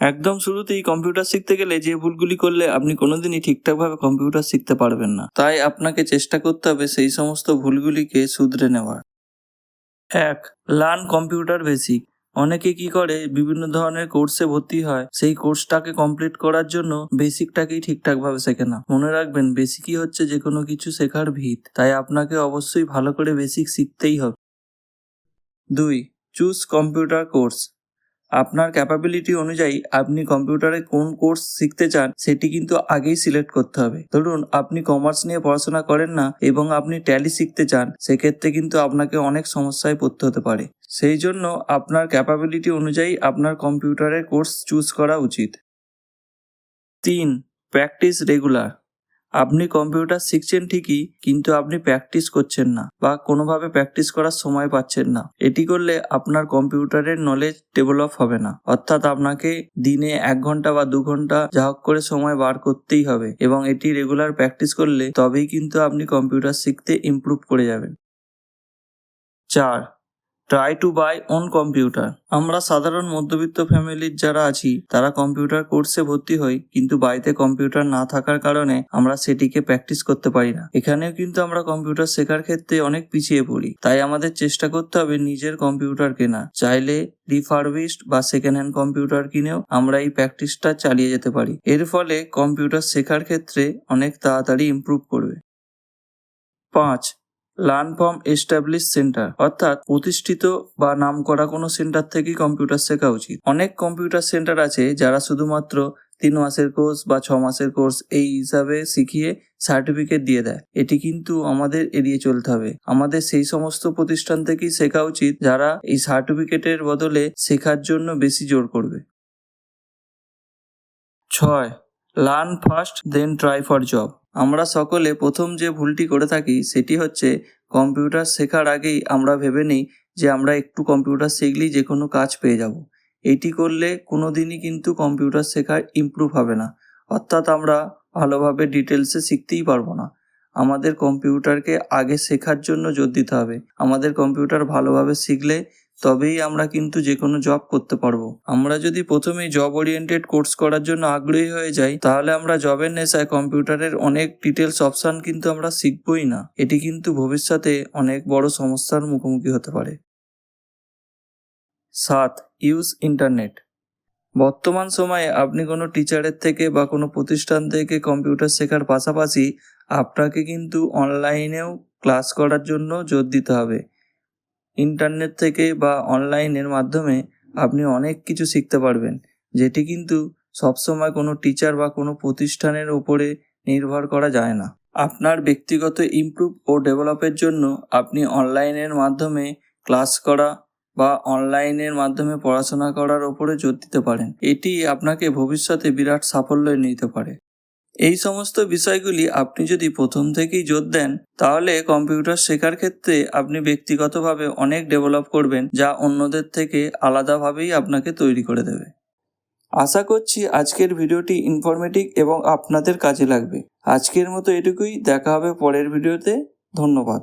একদম শুরুতেই কম্পিউটার শিখতে গেলে যে ভুলগুলি করলে আপনি কোনোদিনই ঠিকঠাকভাবে কম্পিউটার শিখতে পারবেন না। তাই আপনাকে চেষ্টা করতে হবে সেই সমস্ত ভুলগুলিকে শুধরে নেওয়ার। এক লার্ন কম্পিউটার বেসিক অনেকে কি করে, বিভিন্ন ধরনের কোর্সে ভর্তি হয়, সেই কোর্সটাকে কমপ্লিট করার জন্য বেসিকটাকেই ঠিকঠাকভাবে শেখে না। মনে রাখবেন বেসিকই হচ্ছে যে কোনো কিছু শেখার ভিত, তাই আপনাকে অবশ্যই ভালো করে বেসিক শিখতেই হবে। দুই চুজ কম্পিউটার কোর্স আপনার ক্যাপাবিলিটি অনুযায়ী আপনি কম্পিউটারে কোন কোর্স শিখতে চান, সেটি কিন্তু আগেই সিলেক্ট করতে হবে। ধরুন, আপনি কমার্স নিয়ে পড়াশোনা করেন না এবং আপনি ট্যালি শিখতে চান, সেক্ষেত্রে কিন্তু আপনাকে অনেক সমস্যায় পড়তে হতে পারে। সেই জন্য আপনার ক্যাপাবিলিটি অনুযায়ী আপনার কম্পিউটারের কোর্স চুজ করা উচিত। তিন প্র্যাকটিস রেগুলার আপনি কম্পিউটার শিখছেন ঠিকই, কিন্তু আপনি প্র্যাকটিস করছেন না বা কোনোভাবে প্র্যাকটিস করার সময় পাচ্ছেন না। এটি করলে আপনার কম্পিউটারের নলেজ ডেভেলপ হবে না। অর্থাৎ আপনাকে দিনে এক ঘণ্টা বা দু ঘণ্টা যা হোক করে সময় বার করতেই হবে এবং এটি রেগুলার প্র্যাকটিস করলে তবেই কিন্তু আপনি কম্পিউটার শিখতে ইমপ্রুভ করে যাবেন। চার try to buy on computer আমরা সাধারণ মধ্যবিত্ত ফ্যামিলির যারা আছি, তারা কম্পিউটার কোর্সে ভর্তি হই, কিন্তু বাড়িতে কম্পিউটার না থাকার কারণে আমরা সেটিকে প্র্যাকটিস করতে পারি না। এখানেও কিন্তু আমরা কম্পিউটার শেখার ক্ষেত্রে অনেক পিছিয়ে পড়ি। তাই আমাদের চেষ্টা করতে হবে নিজের কম্পিউটার কেনা চাইলে রিফারবিস্ট বা সেকেন্ড হ্যান্ড কম্পিউটার কিনেও আমরা এই প্র্যাকটিসটা চালিয়ে যেতে পারি। এর ফলে কম্পিউটার শেখার ক্ষেত্রে অনেক তাড়াতাড়ি ইমপ্রুভ করবে। পাঁচ লার্ন ফ্রম এস্টাবলিশ সেন্টার অর্থাৎ প্রতিষ্ঠিত বা নাম করা কোনো সেন্টার থেকেই কম্পিউটার শেখা উচিত। অনেক কম্পিউটার সেন্টার আছে যারা শুধুমাত্র তিন মাসের কোর্স বা ছ মাসের কোর্স এই হিসাবে শিখিয়ে সার্টিফিকেট দিয়ে দেয়। এটি কিন্তু আমাদের এড়িয়ে চলতে হবে। আমাদের সেই সমস্ত প্রতিষ্ঠান থেকেই শেখা উচিত যারা এই সার্টিফিকেটের বদলে শেখার জন্য বেশি জোর করবে। ছয় learn first then try for job আমরা সকলে প্রথম যে ভুলটি করে থাকি সেটি হচ্ছে কম্পিউটার শেখার আগেই আমরা ভেবে নিই যে আমরা একটু কম্পিউটার শিখলেই যে কোনো কাজ পেয়ে যাব। এটি করলে কোনো দিনই কিন্তু কম্পিউটার শেখার ইমপ্রুভ হবে না। অর্থাৎ আমরা ভালোভাবে ডিটেলসে শিখতেই পারব না। আমাদের কম্পিউটারকে আগে শেখার জন্য জোর দিতে হবে। আমাদের কম্পিউটার ভালোভাবে শিখলে তবেই আমরা কিন্তু যে কোনো জব করতে পারব। আমরা যদি প্রথমেই জব ওরিয়েন্টেড কোর্স করার জন্য আগ্রহী হয়ে যাই, তাহলে আমরা জবের নেশায় কম্পিউটারের অনেক ডিটেলস অপশান কিন্তু আমরা শিখবই না। এটি কিন্তু ভবিষ্যতে অনেক বড় সমস্যার মুখোমুখি হতে পারে। সাত ইউজ ইন্টারনেট বর্তমান সময়ে আপনি কোনো টিচারের থেকে বা কোনো প্রতিষ্ঠান থেকে কম্পিউটার শেখার পাশাপাশি আপনাকে কিন্তু অনলাইনেও ক্লাস করার জন্য জোর দিতে হবে। ইন্টারনেট থেকে বা অনলাইনের মাধ্যমে আপনি অনেক কিছু শিখতে পারবেন, যেটি কিন্তু সবসময় কোনো টিচার বা কোনো প্রতিষ্ঠানের উপরে নির্ভর করা যায় না। আপনার ব্যক্তিগত ইমপ্রুভ ও ডেভেলপের জন্য আপনি অনলাইনের মাধ্যমে ক্লাস করা বা অনলাইনের মাধ্যমে পড়াশোনা করার ওপরে জোর দিতে পারেন। এটি আপনাকে ভবিষ্যতে বিরাট সাফল্য নিতে পারে। এই সমস্ত বিষয়গুলি আপনি যদি প্রথম থেকেই জোর দেন, তাহলে কম্পিউটার শেখার ক্ষেত্রে আপনি ব্যক্তিগতভাবে অনেক ডেভেলপ করবেন, যা অন্যদের থেকে আলাদাভাবেই আপনাকে তৈরি করে দেবে। আশা করছি আজকের ভিডিওটি ইনফরমেটিভ এবং আপনাদের কাজে লাগবে। আজকের মতো এটুকুই, দেখা হবে পরের ভিডিওতে। ধন্যবাদ।